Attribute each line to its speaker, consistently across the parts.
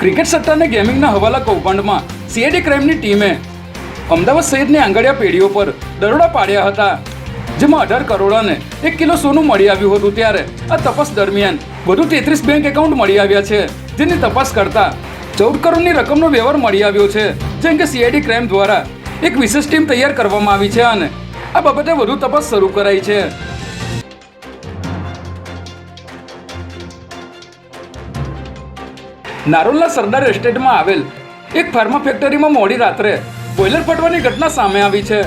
Speaker 1: Cricket સટ્ટા ગેમિંગના હવાલા કૌભાંડમાં CID ક્રાઇમની ટીમે અમદાવાદ સહિતની આંગળિયા પેઢીઓ પર દરોડા પાડ્યા હતા, જેમાં અઢાર કરોડ અને એક કિલો સોનું મળી આવ્યું હતું ત્યારે આ તપાસ દરમિયાન વધુ તેત્રીસ બેંક એકાઉન્ટ મળી આવ્યા છે, જેની તપાસ કરતા ચૌદ કરોડની રકમનો વ્યવહાર મળી આવ્યો છે જે અંગે સીઆઈડી ક્રાઇમ દ્વારા એક વિશેષ ટીમ તૈયાર કરવામાં આવી છે અને આ બાબતે વધુ તપાસ શરૂ કરાઈ છે. નારોલના સરદાર એસ્ટેટમાં આવેલ એક ફાર્મા ફેક્ટરીમાં મોડી રાત્રે બોઇલર ફાટવાની ઘટના સામે આવી છે,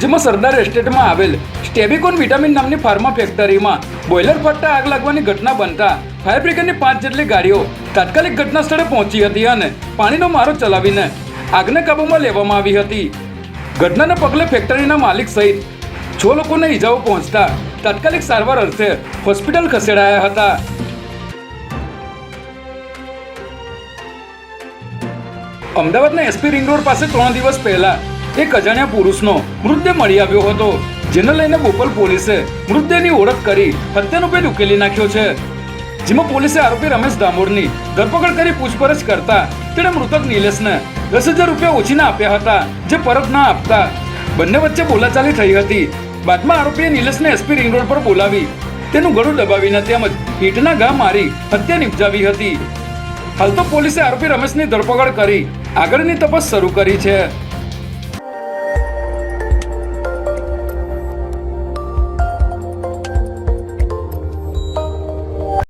Speaker 1: જેમાં સરદાર એસ્ટેટમાં આવેલ સ્ટેબિકોન વિટામિન નામની ફાર્મા ફેક્ટરીમાં બોઇલર ફાટતા આગ લાગવાની ઘટના બનતા ફાયર બ્રિગેડની પાંચ જેટલી ગાડીઓ તાત્કાલિક ઘટના સ્થળે પહોંચી હતી અને પાણીનો મારો ચલાવીને આગને કાબૂમાં લેવામાં આવી હતી. ઘટનાને પગલે ફેક્ટરીના માલિક સહિત છ લોકોને ઈજાઓ પહોંચતા તાત્કાલિક સારવાર અર્થે હોસ્પિટલ ખસેડાયા હતા. અમદાવાદના એસપી રિંગ રોડ પાસે ત્રણ દિવસ પહેલા એક અજાણ્યા પુરુષનો મૃતદેહ મળી આવ્યો હતો, જેને લઈને બોપલ પોલીસે મૃતદેહની ઓળખ કરી હત્યાનો ભેદ ઉકેલી નાખ્યો છે. જેમાં પોલીસે આરોપી રમેશ ડામોરની ધરપકડ કરી પૂછપરછ કરતા તેણે મૃતક નિલેશને દસ હજાર રૂપિયા ઓછીના આપ્યા હતા, જે પરત ના આપતા બંને વચ્ચે બોલાચાલી થઈ હતી. બાદમાં આરોપીએ નિલેશને એસપી રિંગ રોડ પર બોલાવી તેનું ગળું દબાવીને તેમજ ઈંટના ઘા મારી હત્યા નિપજાવી હતી. હાલ તો પોલીસે આરોપી રમેશની ધરપકડ કરી આગળની તપાસ શરૂ કરી છે.